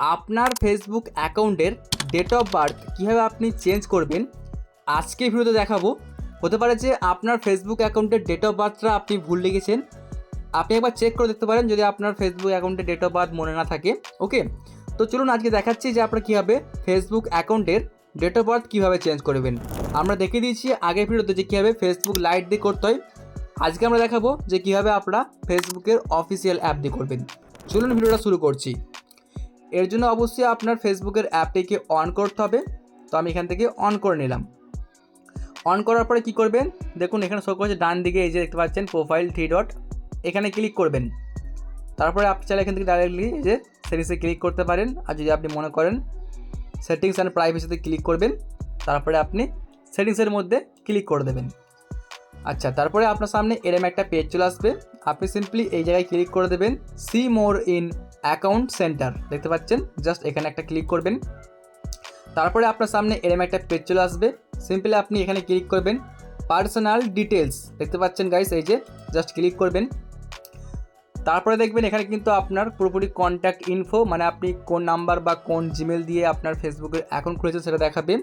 আপনার ফেসবুক অ্যাকাউন্টের date of birth কীভাবে আপনি চেঞ্জ করবেন, আজকে ভিডিওতে দেখাবো। হতে পারে যে আপনার ফেসবুক অ্যাকাউন্টের ডেট অফ বার্থটা আপনি ভুল লিখেছেন। আপনি একবার চেক করে দেখতে পারেন যদি আপনার ফেসবুক অ্যাকাউন্টের ডেট অফ বার্থ মনে না থাকে ওকে তো চলুন আজকে দেখাচ্ছি যে আপনারা কীভাবে ফেসবুক অ্যাকাউন্টের ডেট অফ বার্থ কীভাবে চেঞ্জ করবেন। আমরা দেখে দিয়েছি আগের ভিডিওতে যে কীভাবে ফেসবুক লাইট দিয়ে করতে হয়। আজকে আমরা দেখাবো যে কীভাবে আপনারা ফেসবুকের অফিসিয়াল অ্যাপ দিয়ে করবেন। চলুন ভিডিওটা শুরু করছি। এর জন্য অবশ্যই আপনার ফেসবুকের অ্যাপটিকে অন করতে হবে। তো আমি এখান থেকে অন করে নিলাম। অন করার পরে কি করবেন? দেখুন, এখানে শো করছে ডান দিকে, এই যে দেখতে পাচ্ছেন প্রোফাইল থ্রি ডট এখানে ক্লিক করবেন। তারপরে আপনি চাইলে এখান থেকে ডাইরেক্টলি এই যে সেটিংসে ক্লিক করতে পারেন। আর যদি আপনি মনে করেন সেটিংস অ্যান্ড প্রাইভেসিতে ক্লিক করবেন, তারপরে আপনি সেটিংসের মধ্যে ক্লিক করে দেবেন। আচ্ছা তারপরে আপনার সামনে এরম একটা পেজ চলে আসবে। আপনি সিম্পলি এই জায়গায় ক্লিক করে দেবেন see more in account centre, দেখতে পাচ্ছেন? জাস্ট এখানে একটা ক্লিক করবেন। তারপরে আপনার সামনে এরম একটা পেজ চলে আসবে। সিম্পলি আপনি এখানে ক্লিক করবেন। পার্সোনাল ডিটেলস দেখতে পাচ্ছেন গাইস এই যে, জাস্ট ক্লিক করবেন। তারপরে দেখবেন এখানে কিন্তু আপনার পুরোপুরি কন্ট্যাক্ট ইনফো মানে আপনি কোন নাম্বার বা কোন জিমেল দিয়ে আপনার ফেসবুকের অ্যাকাউন্ট খুলেছেন সেটা দেখাবে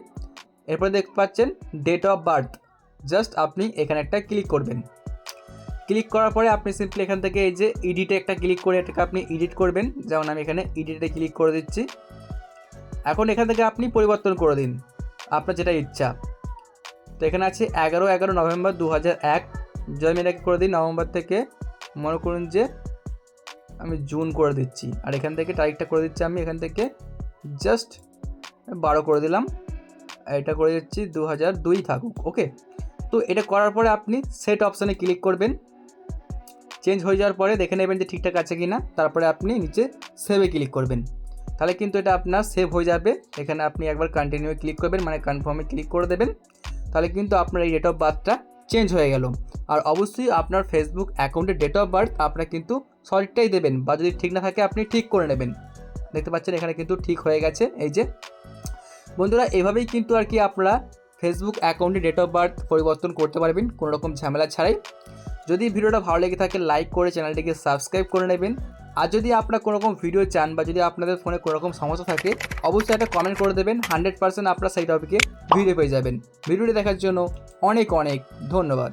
এরপরে দেখতে পাচ্ছেন ডেট অফ বার্থ জাস্ট আপনি এখানে একটা ক্লিক করবেন। ক্লিক করার পরে আপনি সিম্পলি এখান থেকে এই যে এডিটে একটা ক্লিক করে এটাকে আপনি এডিট করবেন। যেমন আমি এখানে এডিটে ক্লিক করে দিচ্ছি। এখন এখান থেকে আপনি পরিবর্তন করে দিন। আপনার যেটা ইচ্ছা। তো এখানে আছে এগারো এগারো নভেম্বর দু হাজার এক এটাকে করে দিই নভেম্বর থেকে মনে করুন যে আমি জুন করে দিচ্ছি। আর এখান থেকে তারিখটা করে দিচ্ছি আমি। এখান থেকে জাস্ট বারো করে দিলাম। এটা করে দিচ্ছি দু হাজার দুই থাকুক। ওকে তো এটা করার পরে আপনি সেট অপশানে ক্লিক করবেন। চেঞ্জ হয়ে যাওয়ার পরে দেখে নেবেন যে ঠিকঠাক আছে কি না তারপরে আপনি নিচে সেভে ক্লিক করবেন। তাহলে কিন্তু এটা আপনার সেভ হয়ে যাবে। এখানে আপনি একবার কন্টিনিউ ক্লিক করবেন মানে কনফার্মে ক্লিক করে দেবেন। তাহলে কিন্তু আপনার এই ডেট অফ বার্থটা চেঞ্জ হয়ে গেল। আর অবশ্যই আপনার ফেসবুক অ্যাকাউন্টের ডেট অফ বার্থ আপনার কিন্তু সঠিকটাই দেবেন বা যদি ঠিক না থাকে আপনি ঠিক করে নেবেন। দেখতে পাচ্ছেন এখানে কিন্তু ঠিক হয়ে গেছে। এই যে, বন্ধুরা এভাবেই কিন্তু আর কি আপনারা ফেসবুক অ্যাকাউন্টে ডেট অফ বার্থ পরিবর্তন করতে পারবেন, কোনো রকম ঝামেলা ছাড়াই। যদি ভিডিওটা ভালো লেগে থাকে লাইক করে চ্যানেলটিকে সাবস্ক্রাইব করে নেবেন। আর যদি আপনার কোনো রকম ভিডিও চান বা যদি আপনাদের ফোনে কোনোরকম সমস্যা থাকে, অবশ্যই একটা কমেন্ট করে দেবেন। হান্ড্রেড পার্সেন্ট আপনার সেই টপিকে ভিডিও পেয়ে যাবেন। ভিডিওটি দেখার জন্য অনেক অনেক ধন্যবাদ।